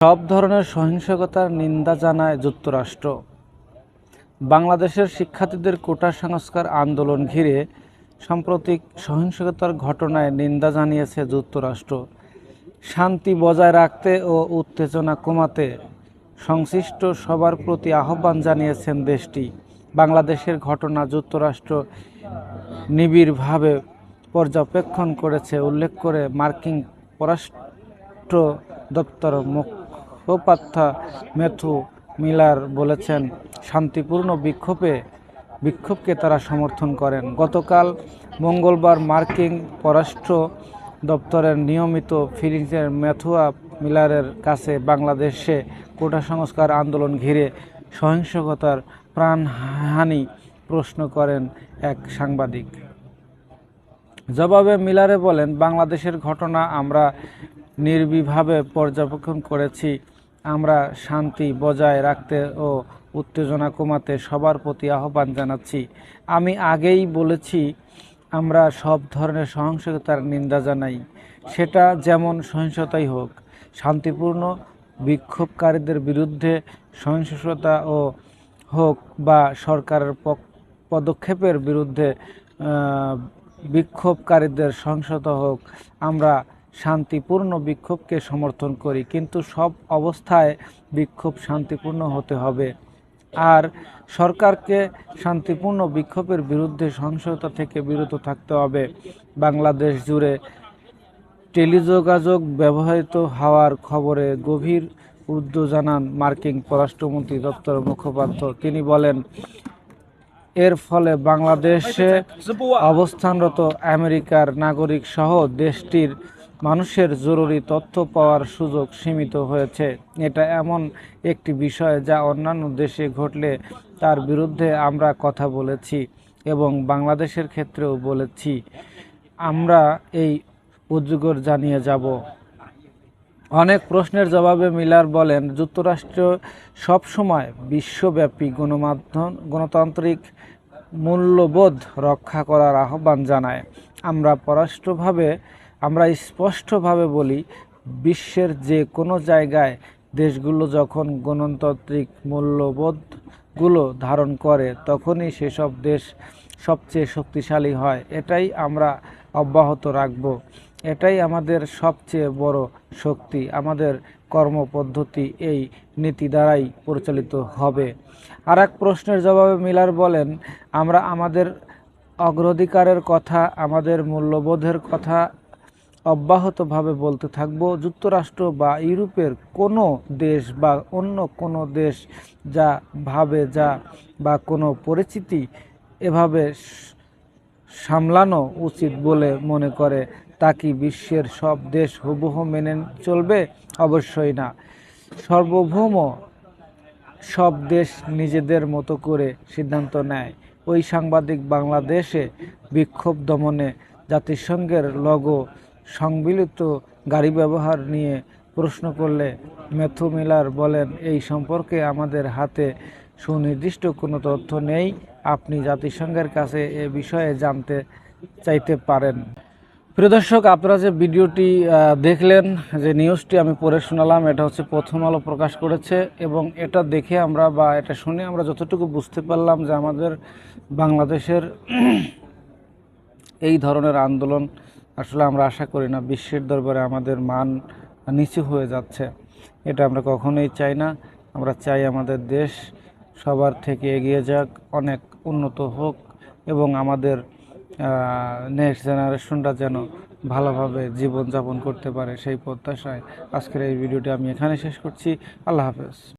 সব ধরনের সহিংসতার নিন্দা জানায় যুক্তরাষ্ট্র। বাংলাদেশের শিক্ষার্থীদের কোটা সংস্কার আন্দোলন ঘিরে সাম্প্রতিক সহিংসতার ঘটনায় নিন্দা জানিয়েছে যুক্তরাষ্ট্র। শান্তি বজায় রাখতে ও উত্তেজনা কমাতে সংশ্লিষ্ট সবার প্রতি আহ্বান জানিয়েছেন দেশটি। বাংলাদেশের ঘটনা যুক্তরাষ্ট্র নিবিড়ভাবে পর্যবেক্ষণ করেছে, উল্লেখ করে মার্কিন পররাষ্ট্র দপ্তর মুখপাত্র ম্যাথু মিলার বলেছেন, শান্তিপূর্ণ বিক্ষোভে, বিক্ষোভকে তারা সমর্থন করেন। গতকাল মঙ্গলবার মার্কিন পররাষ্ট্র দপ্তরের নিয়মিত ফিরিংসের ম্যাথুয়া মিলারের কাছে বাংলাদেশে কোটা সংস্কার আন্দোলন ঘিরে সহিংসতার প্রাণহানি প্রশ্ন করেন এক সাংবাদিক। জবাবে মিলারে বলেন, বাংলাদেশের ঘটনা আমরা নির্বিভাবে পর্যবেক্ষণ করেছি। আমরা শান্তি বজায় রাখতে ও উত্তেজনা কমাতে সবার প্রতি আহ্বান জানাচ্ছি। আমি আগেই বলেছি, আমরা সব ধরনের সহিংসতার নিন্দা জানাই। সেটা যেমন সহিংসতাই হোক, শান্তিপূর্ণ বিক্ষোভকারীদের বিরুদ্ধে সহিংসতা ও হোক বা সরকারের পদক্ষেপের বিরুদ্ধে বিক্ষোভকারীদের সহিংসতা হোক, আমরা শান্তিপূর্ণ বিক্ষোভকে সমর্থন করি, কিন্তু সব অবস্থায় বিক্ষোভ শান্তিপূর্ণ হতে হবে। আর সরকারকে শান্তিপূর্ণ বিক্ষোভের বিরুদ্ধে সহিংসতা থেকে বিরত থাকতে হবে। বাংলাদেশ জুড়ে টেলিযোগাযোগ ব্যবহৃত হওয়ার খবরে গভীর উদ্বেগ জানান মার্কিন পররাষ্ট্রমন্ত্রী দপ্তরের মুখপাত্র। তিনি বলেন, এর ফলে বাংলাদেশে অবস্থানরত আমেরিকার নাগরিক সহ দেশটির মানুষের জরুরি তথ্য পাওয়ার সুযোগ সীমিত হয়েছে। এটা এমন একটি বিষয় যা অন্যান্য দেশে ঘটলে তার বিরুদ্ধে আমরা কথা বলেছি এবং বাংলাদেশের ক্ষেত্রেও বলেছি। আমরা এই উদ্যোগর জানিয়ে যাব। অনেক প্রশ্নের জবাবে মিলার বলেন, যুক্তরাষ্ট্র সবসময় বিশ্বব্যাপী গণমাধ্যম, গণতান্ত্রিক মূল্যবোধ রক্ষা করার আহ্বান জানায়। আমরা পররাষ্ট্রভাবে আমরা স্পষ্টভাবে বলি, বিশ্বের যে কোনো জায়গায় দেশগুলো যখন গণতান্ত্রিক মূল্যবোধগুলো ধারণ করে, তখনই সেসব দেশ সবচেয়ে শক্তিশালী হয়। এটাই আমরা অব্যাহত রাখব। এটাই আমাদের সবচেয়ে বড় শক্তি। আমাদের কর্মপদ্ধতি এই নীতি দ্বারাই পরিচালিত হবে। আর এক প্রশ্নের জবাবে মিলার বলেন, আমরা আমাদের অগ্রাধিকারের কথা, আমাদের মূল্যবোধের কথা অব্যাহতভাবে বলতে থাকব, যুক্তরাষ্ট্র বা ইউরোপের কোনো দেশ বা অন্য কোনো দেশ যা ভাবে যা বা কোনো পরিচিতি এভাবে সামলানো উচিত বলে মনে করে, তা কি বিশ্বের সব দেশ হুবহু মেনে চলবে? অবশ্যই না। সার্বভৌম সব দেশ নিজেদের মতো করে সিদ্ধান্ত নেয়। ওই সাংবাদিক বাংলাদেশে বিক্ষোভ দমনে জাতিসংঘের লগো সংবিলিত গাড়ি ব্যবহার নিয়ে প্রশ্ন করলে ম্যাথু মিলার বলেন, এই সম্পর্কে আমাদের হাতে সুনির্দিষ্ট কোনো তথ্য নেই। আপনি জাতিসংঘের কাছে এ বিষয়ে জানতে চাইতে পারেন। প্রিয় দর্শক, আপনারা যে ভিডিওটি দেখলেন, যে নিউজটি আমি পড়ে শোনালাম, এটা হচ্ছে প্রথম আলো প্রকাশ করেছে এবং এটা দেখে আমরা বা এটা শুনে আমরা যতটুকু বুঝতে পারলাম যে আমাদের বাংলাদেশের এই ধরনের আন্দোলন আসলে আমরা আশা করি না, বিশ্বের দরবারে আমাদের মান নিচু হয়ে যাচ্ছে। এটা আমরা কখনোই চাই না। আমরা চাই আমাদের দেশ সবার থেকে এগিয়ে যাক, অনেক উন্নত হোক এবং আমাদের নেক্সট জেনারেশনটা যেন ভালোভাবে জীবনযাপন করতে পারে সেই প্রত্যাশায়। আজকের এই ভিডিওটি আমি এখানে শেষ করছি। আল্লাহ হাফেজ।